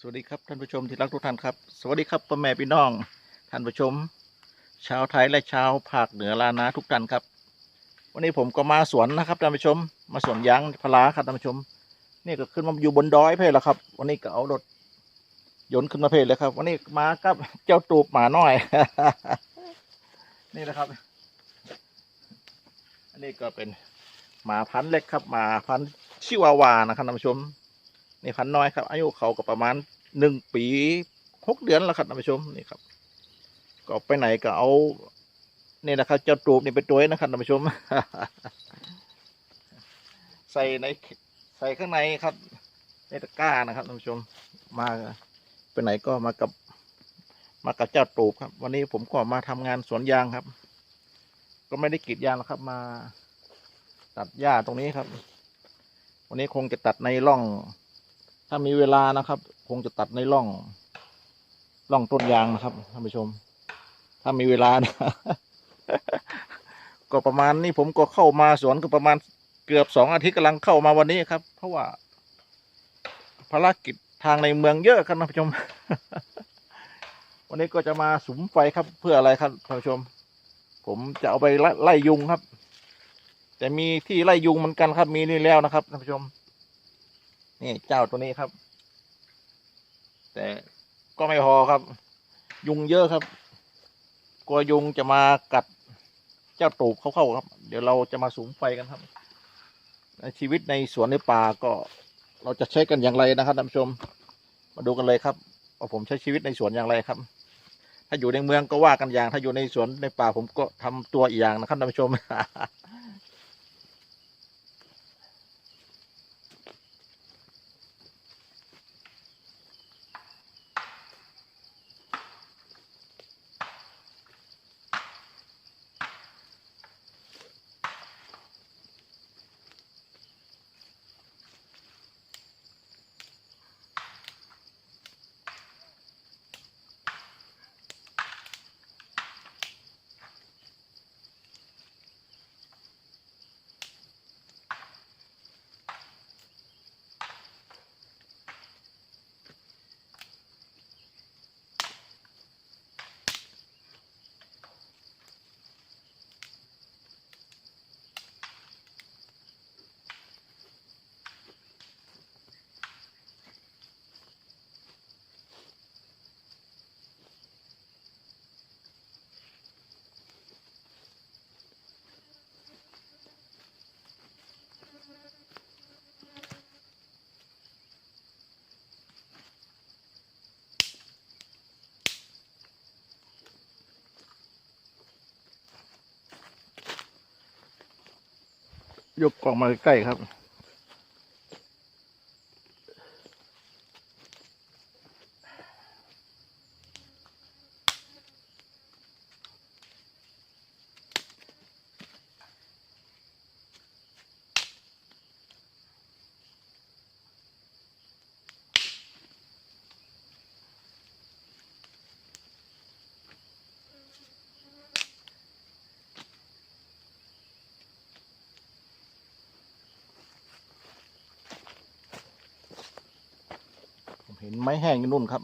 สวัสดีครับท่านผู้ชมที่รักทุกท่านครับ สวัสดีครับพ่อแม่พี่น้อง ท่านผู้ชม ชาวไทยและชาวภาคเหนือลานาทุกท่านครับ วันนี้ผมก็มาสวนนะครับท่านผู้ชม มาสวนยางพาราครับท่านผู้ชม นี่ก็ขึ้นมาอยู่บนดอยเพลแล้วครับ วันนี้ก็เอารถยนต์ขึ้นมาเพลเลยครับ วันนี้มากับเจ้าตูบหมาน้อย นี่นะครับ อันนี้ก็เป็นหมาพันธุ์เล็กครับหมาพันธุ์ชิวาวานะครับท่านผู้ชม นี่พันน้อยครับ อายุเขาก็ประมาณหนึ่งปีหกเดือนแล้วครับท่านผู้ชมนี่ครับ ก็ไปไหนก็เอานี่นะครับเจ้าตูบนี่เป็นตัวนะครับท่านผู้ชม ใส่ในใส่ข้างในครับ ในตะกร้านะครับท่านผู้ชม มาไปไหนก็มากับ มากับเจ้าตูบครับ วันนี้ผมก็มาทำงานสวนยางครับ ก็ไม่ได้กรีดยางแล้วครับ มาตัดหญ้าตรงนี้ครับ วันนี้คงจะตัดในร่อง ถ้ามีเวลานะครับ คงจะตัดในร่องร่องต้นยางนะครับท่านผู้ชม ถ้ามีเวลานะก็ประมาณนี้ผมก็เข้ามาสวนก็ประมาณเกือบสองอาทิตย์กำลังเข้ามาวันนี้ครับ เพราะว่า ภารกิจทางในเมืองเยอะครับท่านผู้ชม วันนี้ก็จะมาสุมไฟครับ เพื่ออะไรครับท่านผู้ชม ผมจะเอาไปไล่ไล่ยุงครับ แต่มีที่ไล่ยุงเหมือนกันครับ มีนี่แล้วนะครับท่านผู้ชม นี่เจ้าตัวนี้ครับ แต่ก็ไม่พอครับ ยุงเยอะครับ กลัวยุงจะมากัดเจ้าตูบเข้าๆครับ เดี๋ยวเราจะมาสูมไฟกันครับในชีวิตในสวนในป่าก็เราจะใช้กันอย่างไรนะครับท่านผู้ชม มาดูกันเลยครับว่าผมใช้ชีวิตในสวนอย่างไรครับ ถ้าอยู่ในเมืองก็ว่ากันอย่าง ถ้าอยู่ในสวนในป่าผมก็ทำตัวอีกอย่างนะครับท่านผู้ชม ยกกล่องมาใกล้ครับ ห็นไม้แห้งอยู่นู่นครับ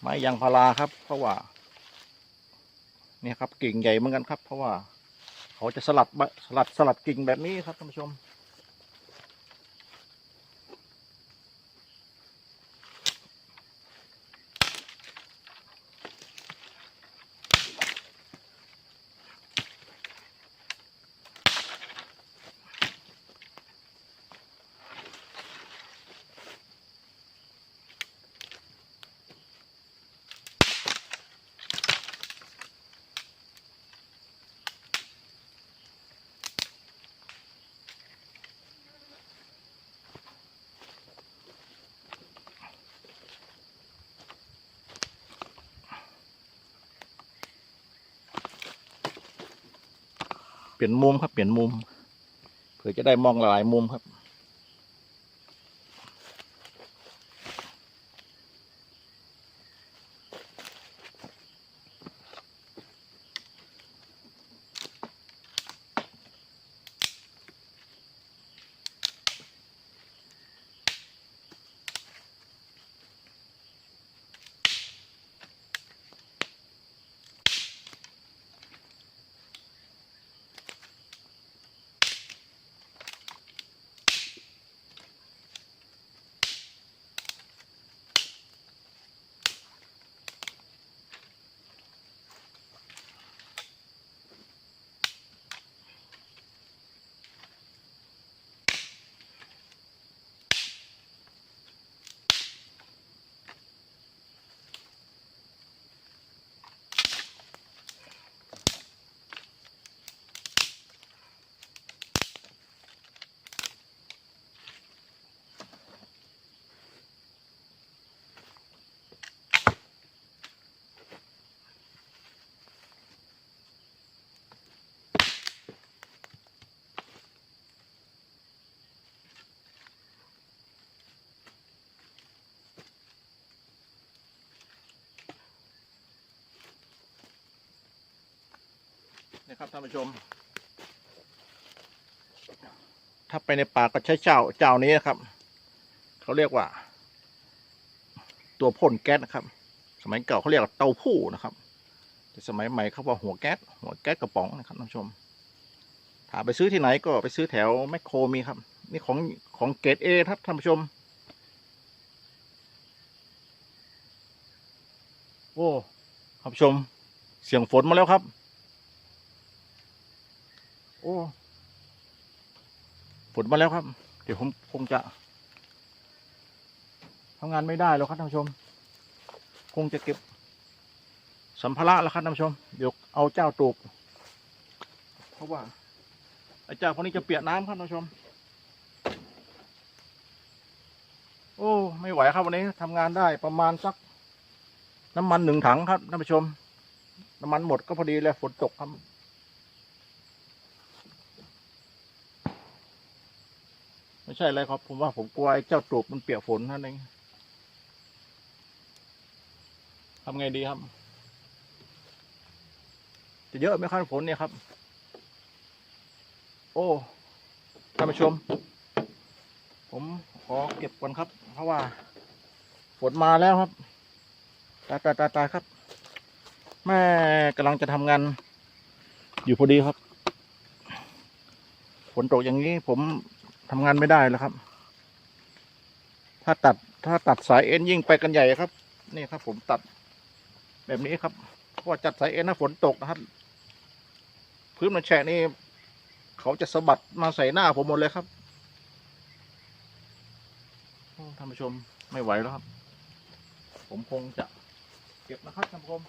ไม้ยางพาราครับ เพราะว่าเนี่ยครับกิ่งใหญ่เหมือนกันครับ เพราะว่า เขาจะสลัดสลัดสลัดกิ่งแบบนี้ครับท่านผู้ชม เปลี่ยนมุมครับ เปลี่ยนมุม เผื่อจะได้มองหลายมุมครับ นะครับท่านผู้ชม ถ้าไปในป่าก็ใช้เจ้าเจ้านี้นะครับ เขาเรียกว่า ตัวพ่นแก๊สนะครับ สมัยเก่าเขาเรียกว่าเตาผู้นะครับ แต่สมัยใหม่เขาว่าหัวแก๊สหัวแก๊สกระป๋องนะครับท่านผู้ชมถ้าไปซื้อที่ไหนก็ไปซื้อแถวแมคโครมีครับ นี่ของของเกรดเอครับท่านผู้ชม โอ้ท่านผู้ชม เสียงฝนมาแล้วครับ โอ้ฝนมาแล้วครับ เดี๋ยวผมคงจะทำงานไม่ได้แล้วครับท่านผู้ชม คงจะเก็บ สัมภาระแล้วครับท่านผู้ชม เดี๋ยวเอาเจ้าตูกเพราะว่าไอ้เจ้าคนนี้จะเปียกน้ำครับท่านผู้ชม โอ้ไม่ไหวครับวันนี้ทำงานได้ประมาณสัก น้ำมันหนึ่งถังครับท่านผู้ชม น้ำมันหมดก็พอดีเลยฝนตกครับ ไม่ใช่อะไรครับ ผมว่าผมกลัวไอ้เจ้าตูบมันเปียกฝนนั่นเองทำไงดีครับ จะเยอะไหมครับฝนเนี่ยครับ โอ้ท่านผู้ชม ผมขอเก็บก่อนครับ เพราะว่า ฝนมาแล้วครับตายตายตายตายครับ แม่กำลังจะทำงาน อยู่พอดีครับ ฝนตกอย่างนี้ผม ทำงานไม่ได้แล้วครับ ถ้าตัดถ้าตัดสายเอ็นยิ่งไปกันใหญ่ครับ นี่ครับ ผมตัด แบบนี้ครับเพราะว่าจัดสายเอ็นถ้าฝนตกนะครับ พื้นมันแฉะนี่เขาจะสะบัดมาใส่หน้าผมหมดเลยครับท่านผู้ชมไม่ไหวแล้วครับ ผมคงจะเก็บนะครับท่านผู้ชม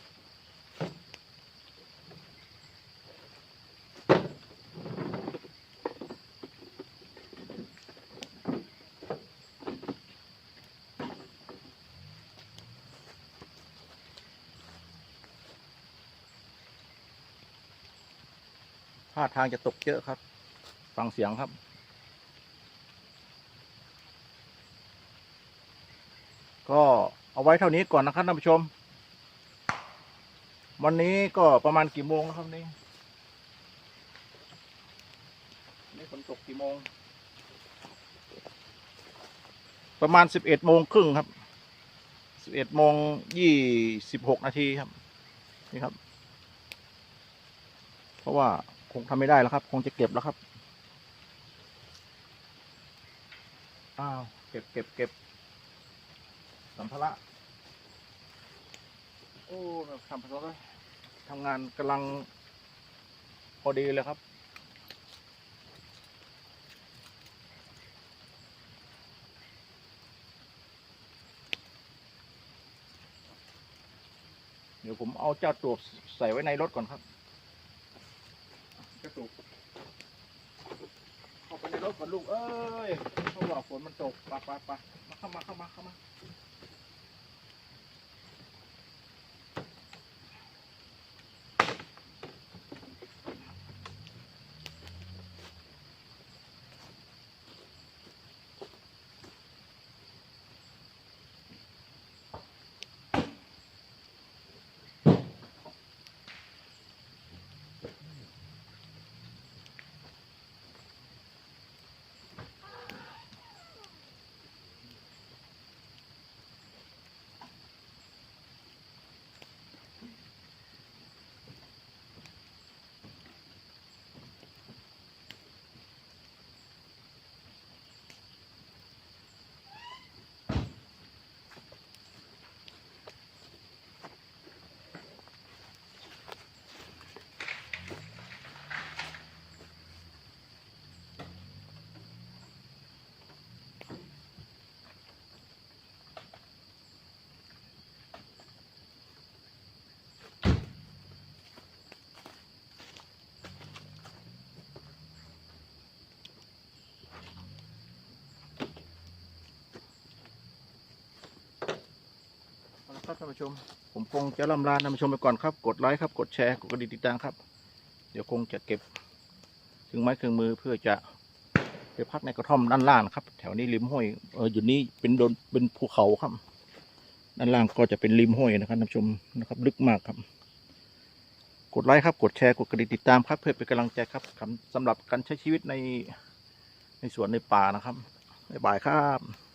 ท่าทางจะตกเยอะครับ ฟังเสียงครับก็เอาไว้เท่านี้ก่อนนะครับท่านผู้ชม วันนี้ก็ประมาณกี่โมงแล้วครับนี่นี่ฝนตกกี่โมง ประมาณสิบเอ็ดโมงครึ่งครับสิบเอ็ดโมงยี่สิบหกนาทีครับ นี่ครับ เพราะว่า คงทำไม่ได้แล้วครับ คงจะเก็บแล้วครับ อ้าว เก็บเก็บเก็บสัมภาระโอ้ทำภาระทำงานกำลังพอดีเลยครับ เดี๋ยวผมเอาเจ้าตัวใส่ไว้ในรถก่อนครับ กระตุกเข้าไปในรถก่อนลูกเอ้ยเพราะว่าฝนมันตกปะปะปะมาเข้ามาเข้ามาเข้ามา ครับท่านผู้ชม ผมคงจะล่ำลาท่านผู้ชมไปก่อนครับ กดไลค์ครับ กดแชร์ กดกระดิ่งติดตามครับ เดี๋ยวคงจะเก็บเครื่องไม้เครื่องมือเพื่อจะไปพักในกระท่อมด้านล่างนะครับ แถวนี้ริมห้วย เอออยู่นี้เป็นโดนเป็นภูเขาครับ ด้านล่างก็จะเป็นริมห้วยนะครับท่านผู้ชมนะครับ ลึกมากครับ กดไลค์ครับ กดแชร์ กดกระดิ่งติดตามครับ เพื่อเป็นกำลังใจครับสำสำหรับการใช้ชีวิตในในสวนในป่านะครับบ๊ายบายครับ